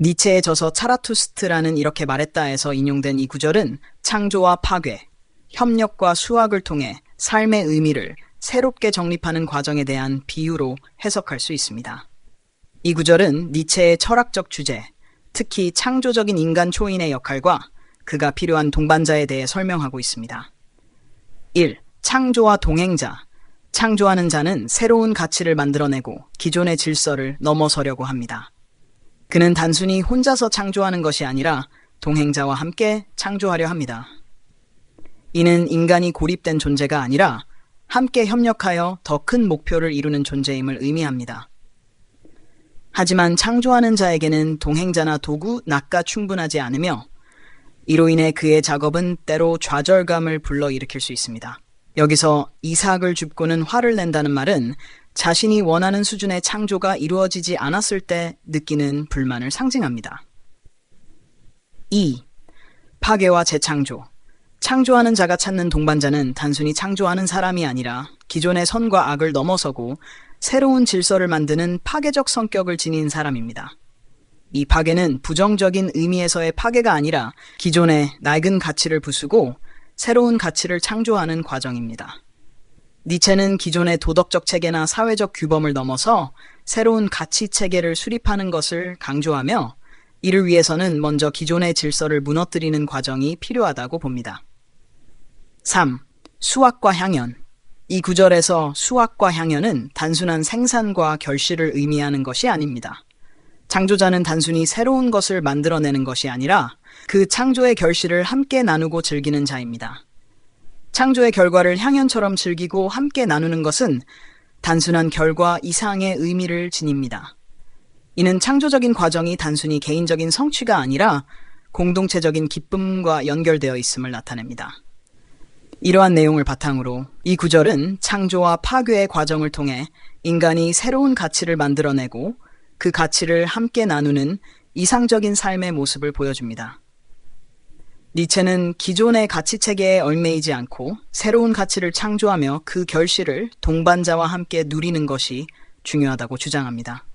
니체의 저서 차라투스트라는 이렇게 말했다에서 인용된 이 구절은 창조와 파괴, 협력과 수학을 통해 삶의 의미를 새롭게 정립하는 과정에 대한 비유로 해석할 수 있습니다. 이 구절은 니체의 철학적 주제, 특히 창조적인 인간 초인의 역할과 그가 필요한 동반자에 대해 설명하고 있습니다. 1. 창조와 동행자. 창조하는 자는 새로운 가치를 만들어내고 기존의 질서를 넘어서려고 합니다. 그는 단순히 혼자서 창조하는 것이 아니라 동행자와 함께 창조하려 합니다. 이는 인간이 고립된 존재가 아니라 함께 협력하여 더 큰 목표를 이루는 존재임을 의미합니다. 하지만 창조하는 자에게는 동행자나 도구, 낚가 충분하지 않으며 이로 인해 그의 작업은 때로 좌절감을 불러일으킬 수 있습니다. 여기서 이삭을 줍고는 화를 낸다는 말은 자신이 원하는 수준의 창조가 이루어지지 않았을 때 느끼는 불만을 상징합니다. 2. 파괴와 재창조. 창조하는 자가 찾는 동반자는 단순히 창조하는 사람이 아니라 기존의 선과 악을 넘어서고 새로운 질서를 만드는 파괴적 성격을 지닌 사람입니다. 이 파괴는 부정적인 의미에서의 파괴가 아니라 기존의 낡은 가치를 부수고 새로운 가치를 창조하는 과정입니다. 니체는 기존의 도덕적 체계나 사회적 규범을 넘어서 새로운 가치 체계를 수립하는 것을 강조하며 이를 위해서는 먼저 기존의 질서를 무너뜨리는 과정이 필요하다고 봅니다. 3. 수학과 향연. 이 구절에서 수학과 향연은 단순한 생산과 결실을 의미하는 것이 아닙니다. 창조자는 단순히 새로운 것을 만들어내는 것이 아니라 그 창조의 결실을 함께 나누고 즐기는 자입니다. 창조의 결과를 향연처럼 즐기고 함께 나누는 것은 단순한 결과 이상의 의미를 지닙니다. 이는 창조적인 과정이 단순히 개인적인 성취가 아니라 공동체적인 기쁨과 연결되어 있음을 나타냅니다. 이러한 내용을 바탕으로 이 구절은 창조와 파괴의 과정을 통해 인간이 새로운 가치를 만들어내고 그 가치를 함께 나누는 이상적인 삶의 모습을 보여줍니다. 니체는 기존의 가치 체계에 얽매이지 않고 새로운 가치를 창조하며 그 결실을 동반자와 함께 누리는 것이 중요하다고 주장합니다.